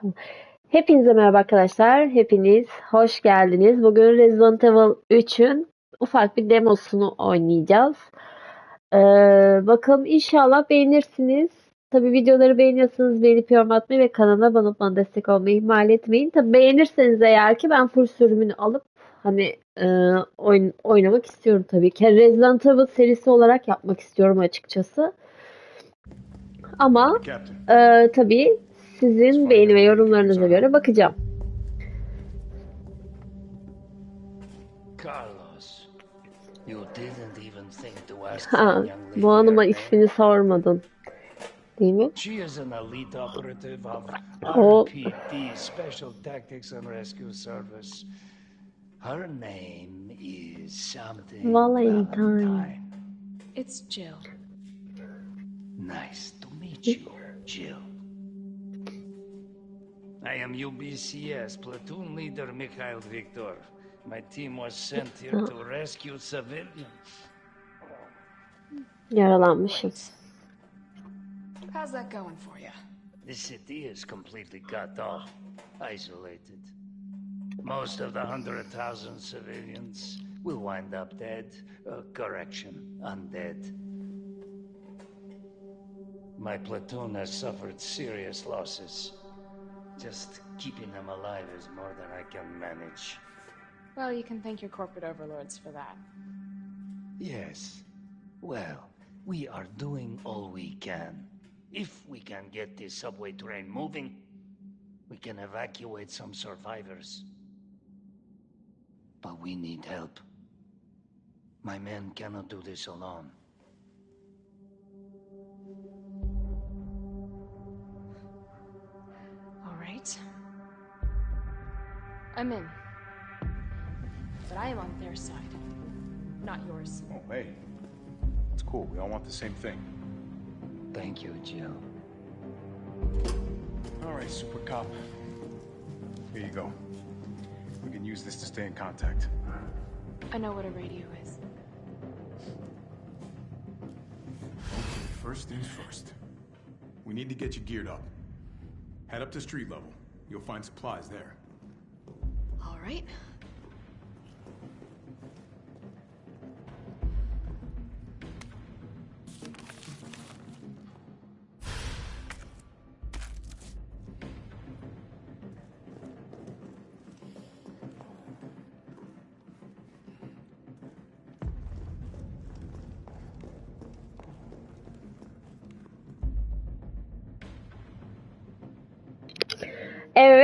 Tamam. Hepinize merhaba arkadaşlar. Hepiniz hoş geldiniz. Bugün Resident Evil 3'ün ufak bir demosunu oynayacağız. Ee, bakalım inşallah beğenirsiniz. Tabii videoları beğeniyorsanız beğenip yorum atmayı ve kanala abone bana destek olmayı ihmal etmeyin. Tabii beğenirseniz eğer ki ben full sürümünü alıp hani e, oyun, oynamak istiyorum tabii ki. Resident Evil serisi olarak yapmak istiyorum açıkçası. Ama ee, tabii sizin beğeni ve yorumlarınıza göre bakacağım. Carlos, you didn't even think to ask Ha, bu hanıma ismini sormadın. Değil mi? She is an elite operative of. RPD, Special Tactics and Rescue Service. Her name is something Valentine. It's Jill. Nice to meet you, Jill. I am UBCS platoon leader Mikhail Viktor. My team was sent here to rescue civilians. Yaralanmışım. How's that going for you? The city is completely cut off, isolated. Most of the hundred thousand civilians will wind up dead. Uh, correction, undead. My platoon has suffered serious losses. Just keeping them alive is more than I can manage. Well, you can thank your corporate overlords for that. Yes. Well, we are doing all we can. If we can get this subway train moving, we can evacuate some survivors. But we need help. My men cannot do this alone. I'm in. But I am on their side, not yours. oh hey, it's cool. We all want the same thing. Thank you, Jill. All right, Super Cop. Here you go. We can use this to stay in contact. I know what a radio is. First things first. We need to get you geared up. Head up to street level. You'll find supplies there right?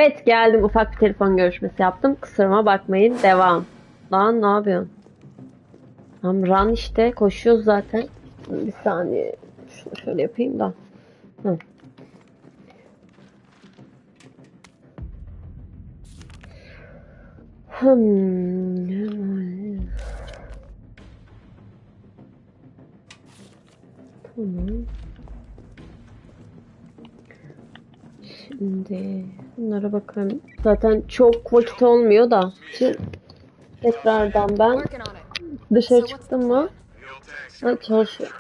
Evet geldim. Ufak bir telefon görüşmesi yaptım. Kusuruma bakmayın. Devam. Lan ne yapıyorsun? Tam run işte. Koşuyoruz zaten. Bir saniye. Şunu şöyle yapayım da. Hı. Hmm. Bunlara bakalım. Zaten çok vakit olmuyor da. Şimdi tekrardan ben dışarı çıktım mı? Ha, çalışıyor.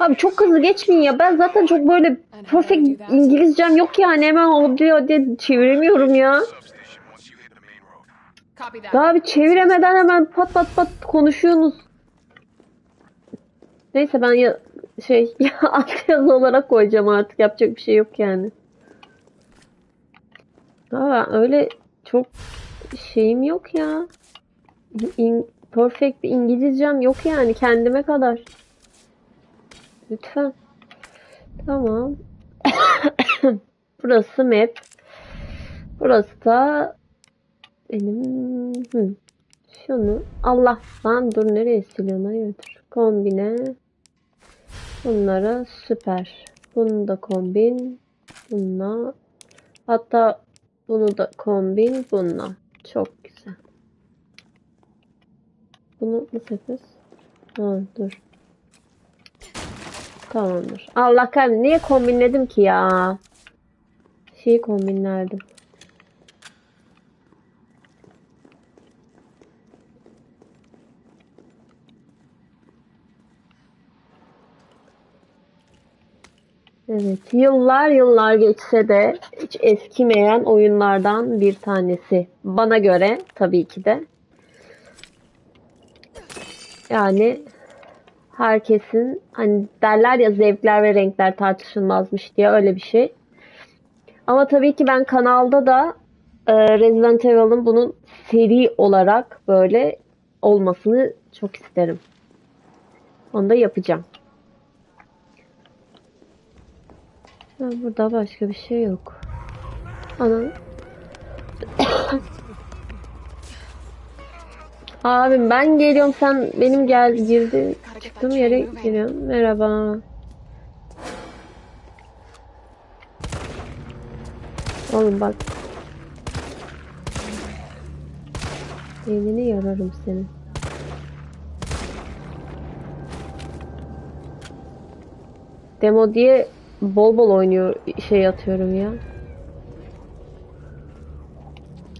Abi çok hızlı geçmeyin ya. Ben zaten çok böyle perfect İngilizcem yok yani. Hemen o diye, çeviremiyorum ya. Bir çeviremeden hemen pat pat pat konuşuyorsunuz. Neyse ben ya şey ya alt yazı olarak koyacağım artık. Yapacak bir şey yok yani. Daha ben öyle çok şeyim yok ya. İn- perfect bir İngilizcem yok yani kendime kadar. Lütfen. Tamam. Burası map. Burası da benim hı. şunu Allah lan dur nereye siliyorsun hayırdır kombine bunlara süper bunu da kombin bununla hatta bunu da kombin bununla. Çok güzel. Bunu nasıl yapıyoruz ha dur. Tamamdır. Allah kahretsin. Niye kombinledim ki ya? Şeyi kombinlerdim Evet, yıllar yıllar geçse de hiç eskimeyen oyunlardan bir tanesi. Bana göre tabii ki de. Yani herkesin hani derler ya zevkler ve renkler tartışılmazmış diye öyle bir şey. Ama tabii ki ben kanalda da e, Resident Evil'ın bunun seri olarak böyle olmasını çok isterim. Onu da yapacağım. Ha, burada başka bir şey yok. Ana. Abim ben geliyorum sen benim gel girdi çıktığım yere giriyorum. Merhaba. Oğlum bak. Elini yararım senin. Demo diye bol bol oynuyor şey atıyorum ya.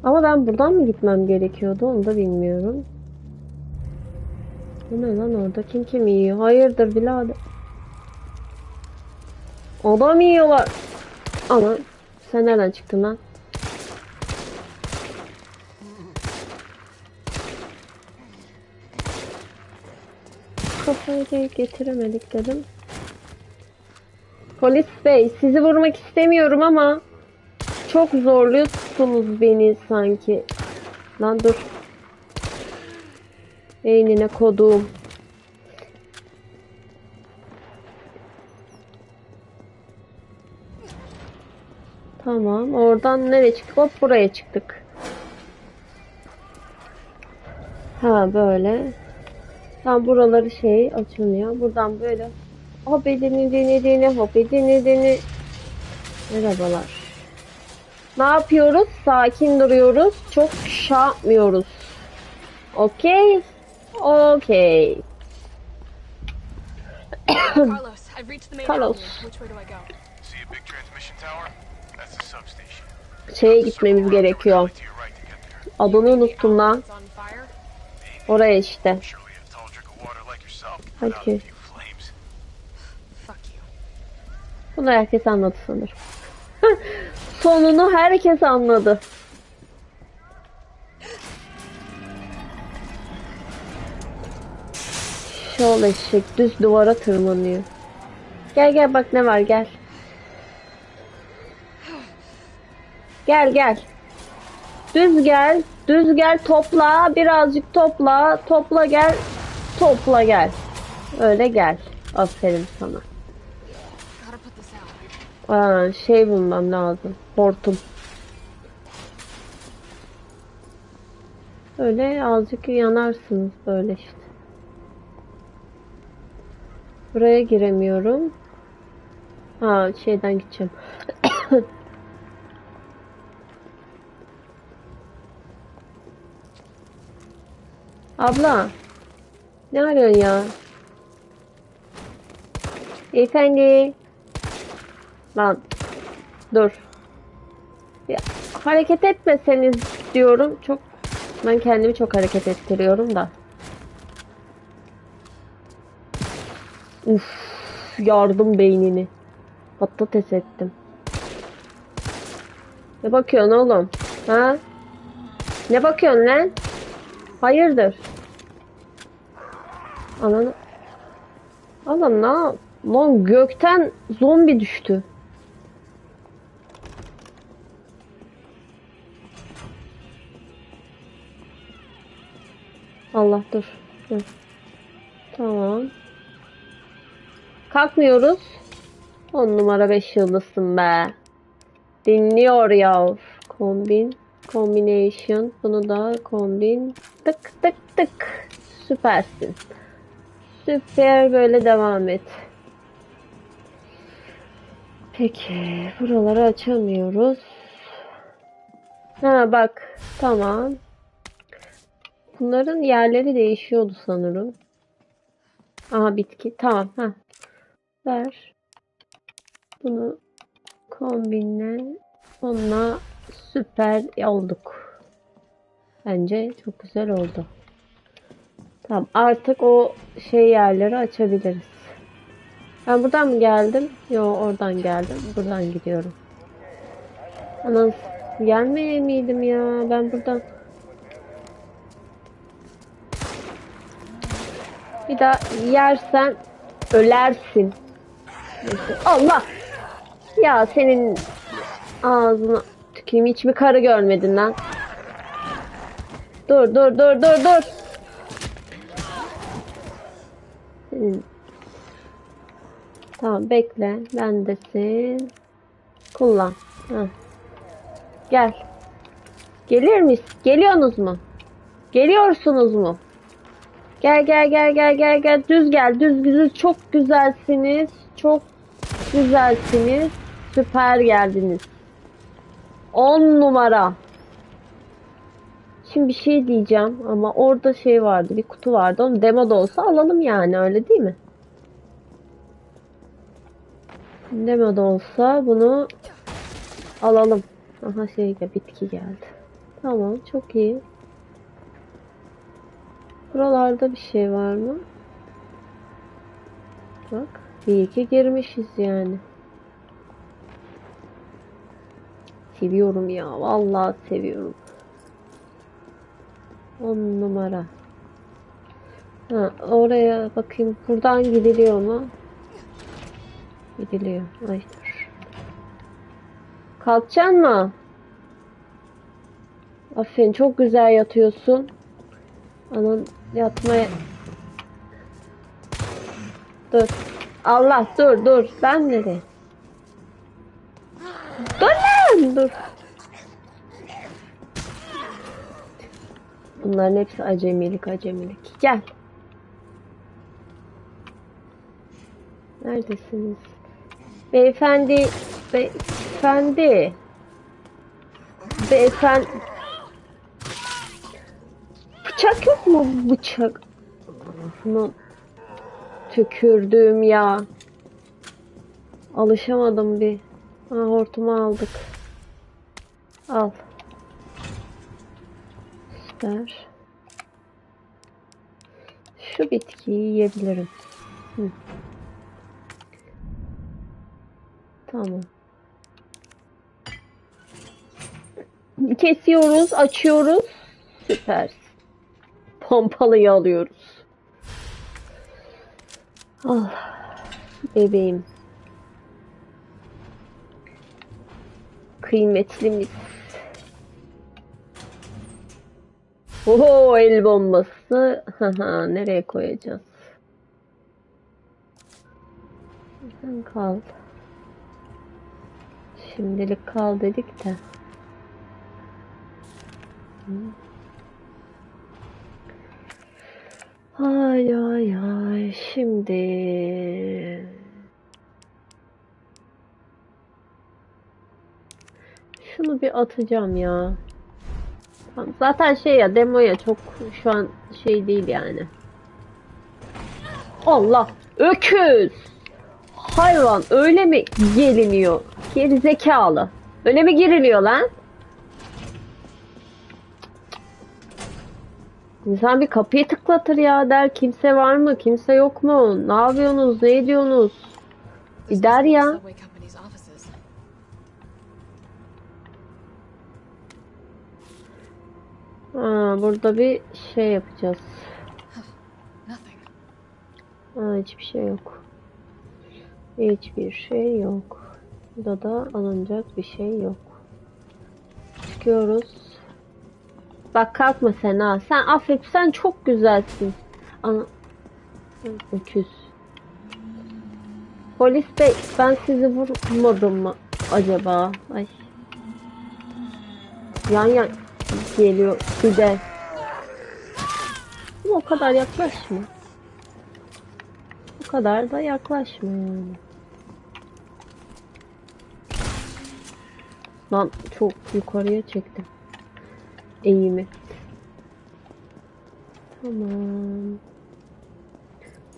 Ama ben buradan mı gitmem gerekiyordu onu da bilmiyorum. Bu ne lan orada kim kim yiyor? Hayırdır birader? Adam yiyorlar. Ama sen nereden çıktın lan? Kafayı getiremedik dedim. Polis bey sizi vurmak istemiyorum ama çok zorluyorsunuz beni sanki. Lan dur. Beynine kodum. Tamam. Oradan nereye çıktık? Hop buraya çıktık. Ha böyle. Tam buraları şey açılmıyor. Buradan böyle hop edini denediğini hop edini deni. Merhabalar. Ne yapıyoruz? Sakin duruyoruz. Çok şey yapmıyoruz. Okey. Okey. Carlos, I've reached the main Carlos. avenue. Which way do I go? See a big transmission tower? That's the substation. Şeye gitmemiz gerekiyor. Adını unuttum lan. Oraya işte. Surely Bunu herkes anladı sanırım. Sonunu herkes anladı. Şol eşek düz duvara tırmanıyor. Gel gel bak ne var gel. Gel gel. Düz gel. Düz gel topla. Birazcık topla. Topla gel. Topla gel. Öyle gel. Aferin sana. Aa, şey bulmam lazım. Hortum. Öyle azıcık yanarsınız böyle işte. Buraya giremiyorum. Ha şeyden gideceğim. Abla. Ne arıyorsun ya? Efendi. Lan dur. Ya, hareket etmeseniz diyorum. Çok ben kendimi çok hareket ettiriyorum da. Uf, yardım beynini. Patates ettim. Ne bakıyorsun oğlum? Ha? Ne bakıyorsun lan? Hayırdır? Ananı... Adam ne Lan gökten zombi düştü. Allah dur. Dur. Tamam. Kalkmıyoruz. 10 numara 5 yıldızsın be. Dinliyor ya. Kombin. Combination. Bunu da kombin. Tık tık tık. Süpersin. Süper böyle devam et. Peki. Buraları açamıyoruz. Ha bak. Tamam. Bunların yerleri değişiyordu sanırım. Aha bitki. Tamam. Ha. Ver. Bunu kombinle. Onunla süper olduk. Bence çok güzel oldu. Tamam. Artık o şey yerleri açabiliriz. Ben buradan mı geldim? Yo oradan geldim. Buradan gidiyorum. Anan gelmeye miydim ya? Ben buradan bir daha yersen ölersin. Allah! Ya senin ağzına tüküreyim hiç mi karı görmedin lan? Dur dur dur dur dur. Senin- Tamam bekle. Bendesin. Kullan. Heh. Gel. Gelir misin? Geliyorsunuz mu? Geliyorsunuz mu? Gel gel gel gel gel gel. Düz gel. Düz düz. Çok güzelsiniz. Çok güzelsiniz. Süper geldiniz. 10 numara. Şimdi bir şey diyeceğim ama orada şey vardı. Bir kutu vardı. Onu demo da olsa alalım yani. Öyle değil mi? Demo da olsa bunu alalım. Aha şey bitki geldi. Tamam çok iyi. Buralarda bir şey var mı? Bak iyi ki girmişiz yani. Seviyorum ya. Vallahi seviyorum. On numara. Ha, oraya bakayım. Buradan gidiliyor mu? Gidiliyor. Ay dur. Kalkacaksın mı? Aferin çok güzel yatıyorsun. Anan yatmaya... Dur. Allah dur dur. Ben nereye? Dur lan dur. Bunların hepsi acemilik acemilik. Gel. Neredesiniz? Beyefendi, beyefendi. Beyefendi. Mu bıçak? Bunu tükürdüğüm ya. Alışamadım bir. Ha, hortumu aldık. Al. Süper. Şu bitkiyi yiyebilirim. Hı. Tamam. Kesiyoruz, açıyoruz. Süper. Pompalıyı alıyoruz. Ah, bebeğim. Kıymetlimiz. Oho el bombası. Haha nereye koyacağız? Sen kal. Şimdilik kal dedik de. Ay ay ay şimdi şunu bir atacağım ya. Tamam, Zaten şey ya demoya çok şu an şey değil yani. Allah öküz hayvan öyle mi geliniyor? Geri zekalı. Öyle mi giriliyor lan? İnsan bir kapıyı tıklatır ya der kimse var mı kimse yok mu ne yapıyorsunuz ne ediyorsunuz? Bir ya. Ha, burada bir şey yapacağız. Ha, hiçbir şey yok. Hiçbir şey yok. Burada da alınacak bir şey yok. Çıkıyoruz bak kalkma sen ha sen affet sen çok güzelsin Ana öküz Polis bey ben sizi vurmadım mı acaba? Ay. Yan yan geliyor bir de. Ama o kadar yaklaşma. O kadar da yaklaşma yani. Lan çok yukarıya çektim. Eğimi. Tamam.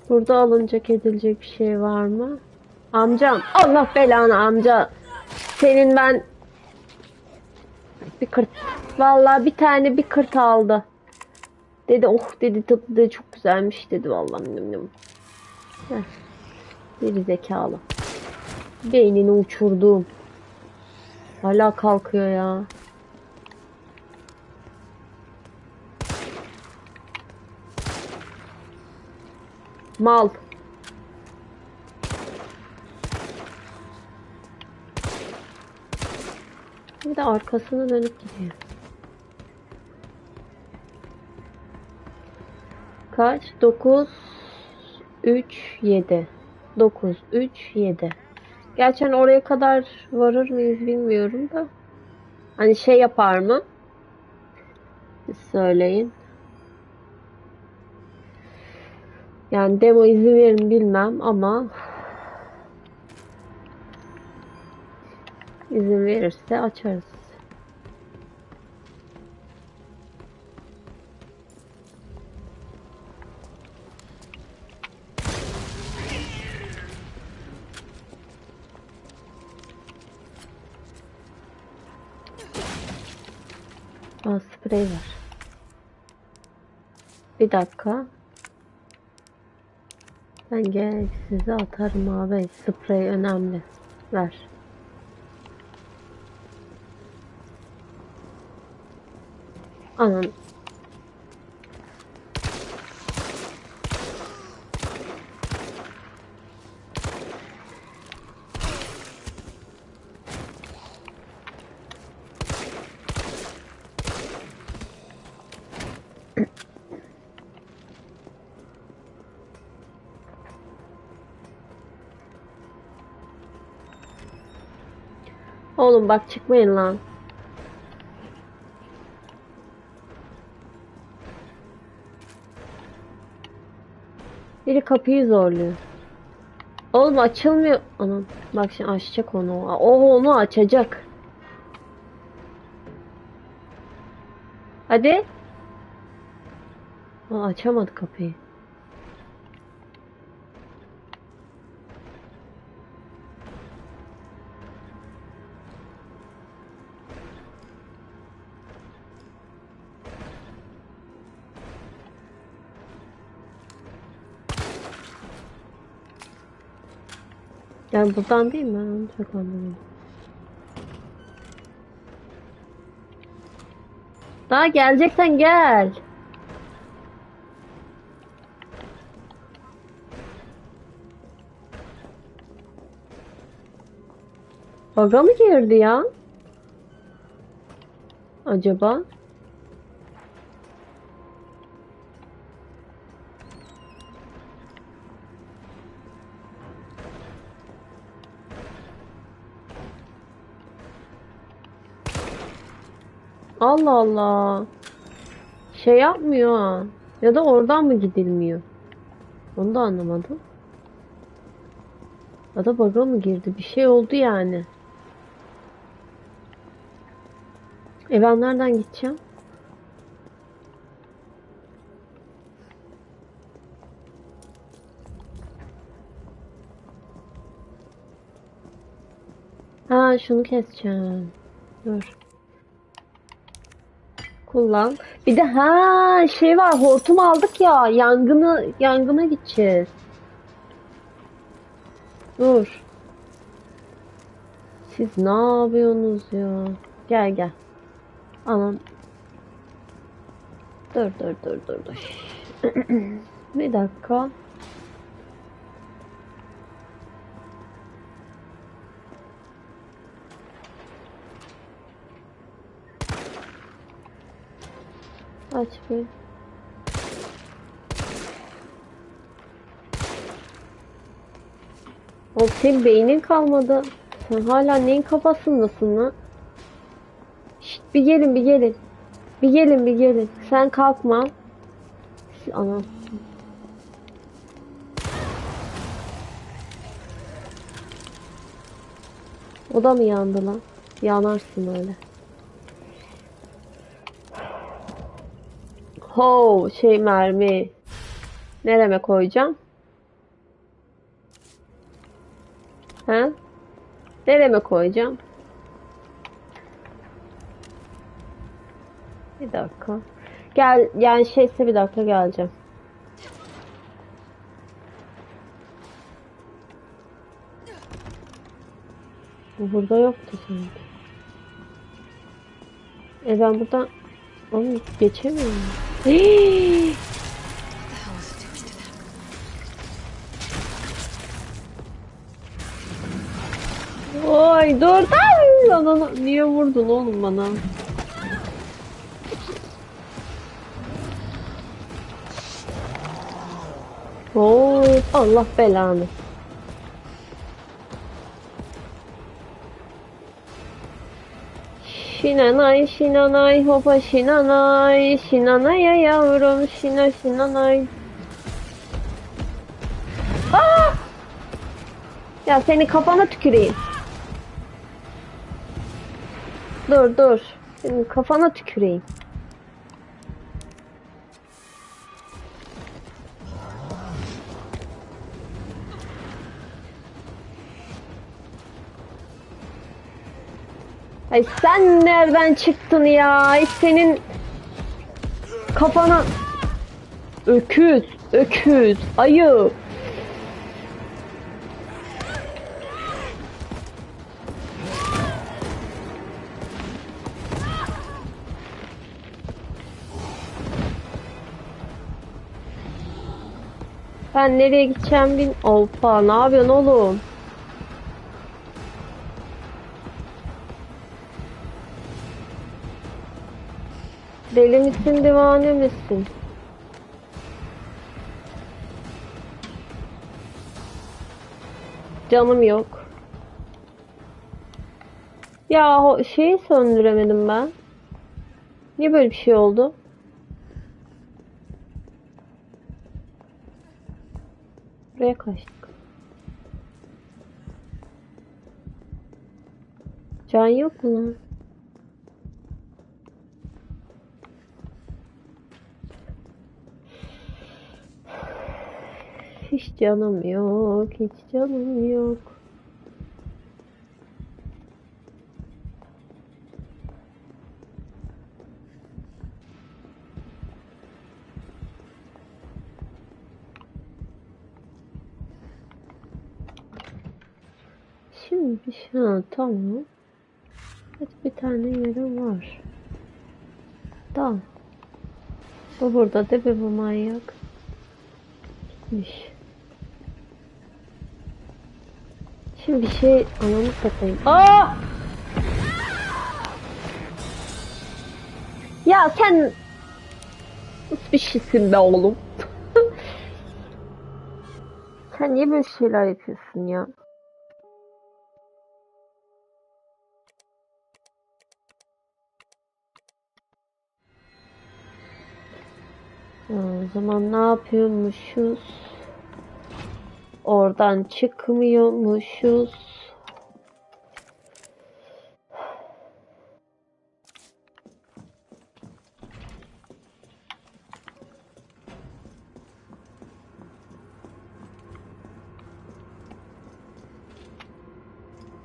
Burada alınacak edilecek bir şey var mı? Amcam. Allah belanı amca. Senin ben bir kırt. Vallahi bir tane bir kırt aldı. Dedi oh dedi tadı çok güzelmiş dedi vallahi. Heh. Geri zekalı. Beynini uçurduğum. Hala kalkıyor ya. Mal. Bir de arkasına dönüp gidiyor. Kaç? 9 3 7 9 3 7 Gerçi hani oraya kadar varır mıyız bilmiyorum da. Hani şey yapar mı? Söyleyin. Yani demo izin verin bilmem ama izin verirse açarız. Aa, sprey var. Bir dakika. Ben gereksizi atarım abi. Sprey önemli. Ver. Anam. Oğlum bak çıkmayın lan. Biri kapıyı zorluyor. Oğlum açılmıyor. Anam bak şimdi açacak onu. O onu açacak. Hadi. Aa, açamadı kapıyı. Yani buradan değil mi? Çok anlamadım. Daha geleceksen gel. Baga mı girdi ya? Acaba? Allah Allah. Şey yapmıyor ha. Ya da oradan mı gidilmiyor? Onu da anlamadım. Ya da bug'a mı girdi? Bir şey oldu yani. E ben nereden gideceğim? Ha şunu keseceğim. Dur. Kullan. Bir de ha şey var hortum aldık ya yangını yangına gideceğiz. Dur. Siz ne yapıyorsunuz ya? Gel gel. Anam. Dur dur dur dur dur. Bir dakika. Aç bir. Oğlum senin beynin kalmadı. Sen hala neyin kafasındasın lan? Şşt bir gelin bir gelin. Bir gelin bir gelin. Sen kalkma. Anam. O da mı yandı lan? Yanarsın öyle. Ho şey mermi. Nereme koyacağım? He? Nereme koyacağım? Bir dakika. Gel yani şeyse bir dakika geleceğim. Bu burada yoktu sanki. E ben buradan Oğlum geçemiyorum. Hii! Oy dur lan lan niye vurdun oğlum bana? Oy Allah belanı. Şinanay şinanay hopa şinanay şinanay ya yavrum şina şinanay. Aa! Ya seni kafana tüküreyim. Dur dur. Senin kafana tüküreyim. Ay sen nereden çıktın ya? Ay senin kafana öküz, öküz, ayı. Ben nereye gideceğim bin. Opa, ne yapıyorsun oğlum? Deli misin, divane misin? Canım yok. Ya o şeyi söndüremedim ben. Niye böyle bir şey oldu? Buraya kaçtık. Can yok mu Hiç canım yok, hiç canım yok. Şimdi bir şey, ha, tamam. Hadi bir tane yerim var. Tamam. Bu burada da bir bu manyak. Gitmiş. Bir şey anamı satayım. Aa! Ya sen nasıl bir şeysin be oğlum? sen niye böyle şeyler yapıyorsun ya? O zaman ne yapıyormuşuz? Oradan çıkmıyormuşuz.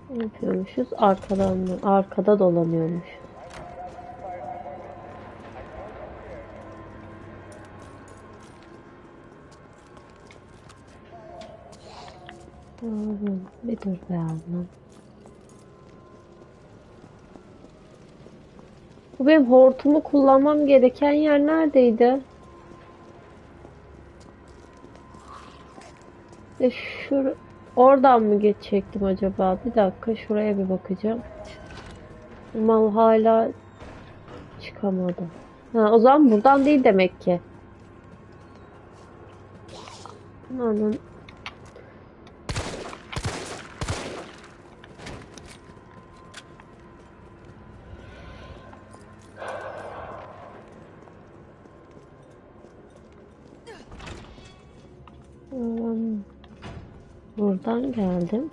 Ne yapıyormuşuz? Arkadan mı? Arkada dolanıyormuş. Bir dur be ablam. Bu benim hortumu kullanmam gereken yer neredeydi? E şur oradan mı geçecektim acaba? Bir dakika şuraya bir bakacağım. Mal hala çıkamadı. Ha, o zaman buradan değil demek ki. Anladım. Geldim.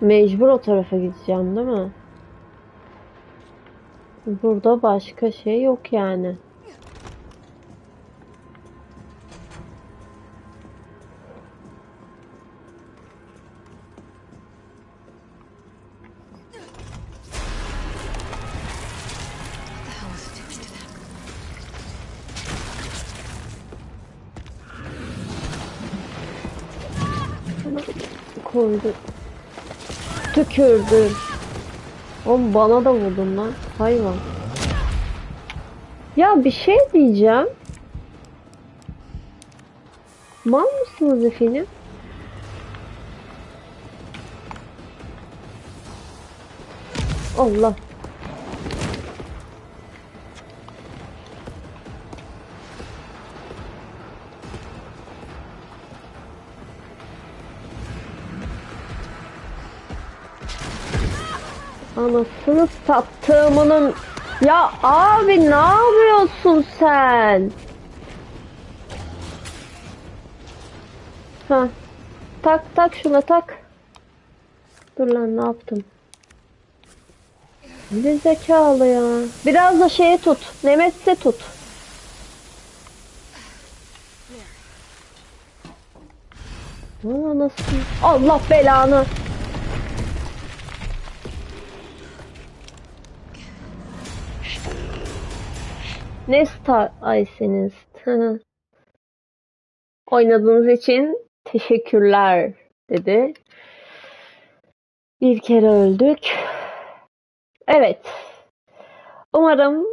Mecbur o tarafa gideceğim değil mi? Burada başka şey yok yani. koydu. Tükürdü. Oğlum bana da vurdun lan. Hayvan. Ya bir şey diyeceğim. Mal mısınız efendim? Allah. Anasını sattığımının... Ya abi ne yapıyorsun sen? Ha. Tak tak şuna tak. Dur lan ne yaptım? Ne zekalı ya. Biraz da şeye tut. Nemetse tut. Aa, nasıl? Allah belanı. Ne star ayseniz. Oynadığınız için teşekkürler dedi. Bir kere öldük. Evet. Umarım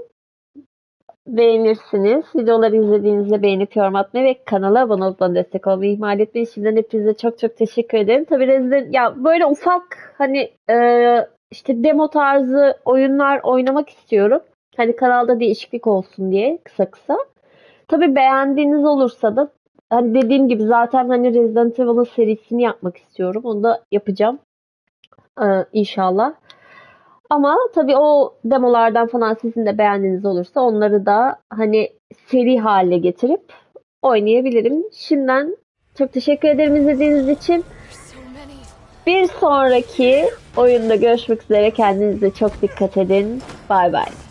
beğenirsiniz. Videoları izlediğinizde beğenip yorum atmayı ve kanala abone olup bana destek olmayı ihmal etmeyin. Şimdiden hepinize çok çok teşekkür ederim. Tabii Resident ya böyle ufak hani e, işte demo tarzı oyunlar oynamak istiyorum. Hani kanalda değişiklik olsun diye kısa kısa. Tabii beğendiğiniz olursa da hani dediğim gibi zaten hani Resident Evil'ın serisini yapmak istiyorum. Onu da yapacağım. Ee, inşallah. Ama tabii o demolardan falan sizin de beğendiğiniz olursa onları da hani seri hale getirip oynayabilirim. Şimdiden çok teşekkür ederim izlediğiniz için. Bir sonraki oyunda görüşmek üzere. Kendinize çok dikkat edin. Bay bay.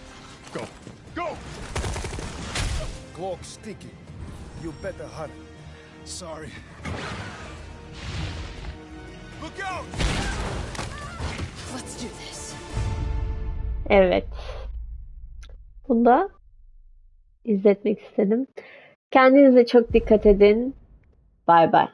Go. Go! Cloak sticky. You better hurry. Sorry. Look out! Let's do this. Evet. Bunu da izletmek istedim. Kendinize çok dikkat edin. Bay bay.